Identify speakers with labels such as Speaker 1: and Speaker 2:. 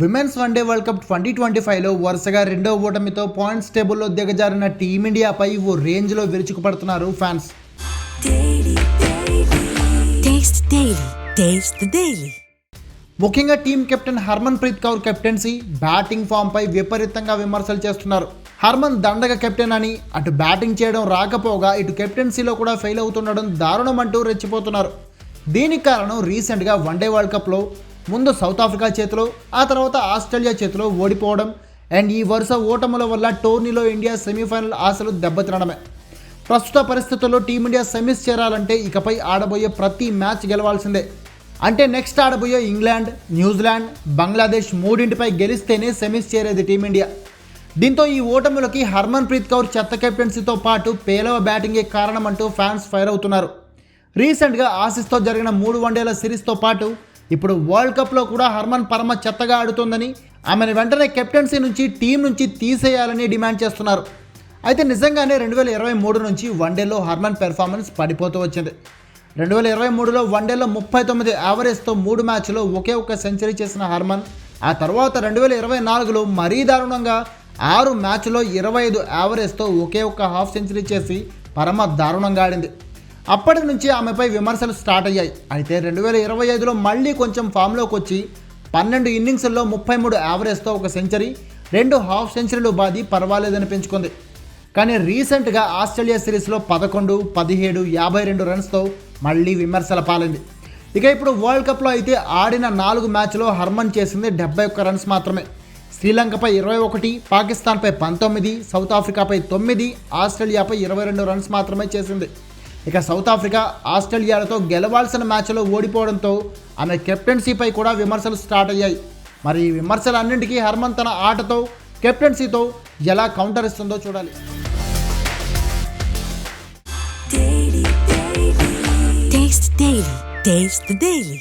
Speaker 1: Women's one day world cup twenty twenty ఫైవ్లో వరుసగా రెండో ఓటమితో పాయింట్స్ టేబుల్లో దిగజారిన టీమిండియాపై ఓ రేంజ్లో విరుచుకుపడుతున్నారు ఫ్యాన్స్. ముఖ్యంగా team captain Harmanpreet Kaur captaincy batting ఫామ్పై విపరీతంగా విమర్శలు చేస్తున్నారు. హర్మన్ దండగ కెప్టెన్ అని అటు బ్యాటింగ్ చేయడం రాకపోగా ఇటు కెప్టెన్సీలో కూడా ఫెయిల్ అవుతుండడం దారుణం అంటూ రెచ్చిపోతున్నారు. దీనికి కారణం రీసెంట్గా వన్డే వరల్డ్ కప్లో ముందు సౌత్ ఆఫ్రికా చేతిలో ఆ తర్వాత ఆస్ట్రేలియా చేతిలో ఓడిపోవడం. అండ్ ఈ వరుస ఓటముల వల్ల టోర్నీలో ఇండియా సెమీఫైనల్ ఆశలు దెబ్బతినడమే. ప్రస్తుత పరిస్థితుల్లో టీమిండియా సెమీస్ చేరాలంటే ఇకపై ఆడబోయే ప్రతి మ్యాచ్ గెలవాల్సిందే. అంటే నెక్స్ట్ ఆడబోయే ఇంగ్లాండ్ న్యూజిలాండ్ బంగ్లాదేశ్ మూడింటిపై గెలిస్తేనే సెమీస్ చేరేది టీమిండియా. దీంతో ఈ ఓటములకి హర్మన్ ప్రీత్ కౌర్ చెత్త కెప్టెన్సీతో పాటు పేలవ బ్యాటింగే కారణమంటూ ఫ్యాన్స్ ఫైర్ అవుతున్నారు. రీసెంట్గా ఆసిస్తో జరిగిన మూడు వన్డేల సిరీస్తో పాటు ఇప్పుడు వరల్డ్ కప్లో కూడా హర్మన్ పరమ చెత్తగా ఆడుతోందని ఆమెను వెంటనే కెప్టెన్సీ నుంచి టీం నుంచి తీసేయాలని డిమాండ్ చేస్తున్నారు. అయితే నిజంగానే రెండు వేల ఇరవై మూడు నుంచి వన్డేలో హర్మన్ పెర్ఫార్మెన్స్ పడిపోతూ వచ్చింది. రెండు వేల ఇరవై మూడులో వన్డేలో ముప్పై తొమ్మిది యావరేజ్తో మూడు మ్యాచ్లో ఒకే ఒక్క సెంచరీ చేసిన హర్మన్ ఆ తర్వాత రెండు వేల ఇరవై నాలుగులో మరీ దారుణంగా ఆరు మ్యాచ్లో ఇరవై ఐదు యావరేజ్తో ఒకే ఒక్క హాఫ్ సెంచరీ చేసి పరమ దారుణంగా ఆడింది. అప్పటి నుంచి ఆమెపై విమర్శలు స్టార్ట్ అయ్యాయి. అయితే రెండు వేల ఇరవై ఐదులో మళ్ళీ కొంచెం ఫామ్లోకి వచ్చి పన్నెండు ఇన్నింగ్స్ల్లో ముప్పై మూడు యావరేజ్తో ఒక సెంచరీ రెండు హాఫ్ సెంచరీలు బాది పర్వాలేదని పెంచుకుంది. కానీ రీసెంట్గా ఆస్ట్రేలియా సిరీస్లో పదకొండు పదిహేడు యాభై రెండు రన్స్తో మళ్ళీ విమర్శల పాలింది. ఇక ఇప్పుడు వరల్డ్ కప్లో అయితే ఆడిన నాలుగు మ్యాచ్లో హర్మన్ చేసింది డెబ్బై ఒక్క రన్స్ మాత్రమే. శ్రీలంకపై ఇరవై ఒకటి పాకిస్తాన్పై పంతొమ్మిది సౌత్ ఆఫ్రికాపై తొమ్మిది ఆస్ట్రేలియాపై ఇరవై రెండు రన్స్ మాత్రమే చేసింది. ఇక సౌత్ ఆఫ్రికా ఆస్ట్రేలియాలతో గెలవాల్సిన మ్యాచ్లో ఓడిపోవడంతో ఆమె కెప్టెన్సీపై కూడా విమర్శలు స్టార్ట్ అయ్యాయి. మరి ఈ విమర్శలన్నింటికీ హర్మన్ తన ఆటతో కెప్టెన్సీతో ఎలా కౌంటర్ ఇస్తుందో చూడాలి.
Speaker 2: Daily.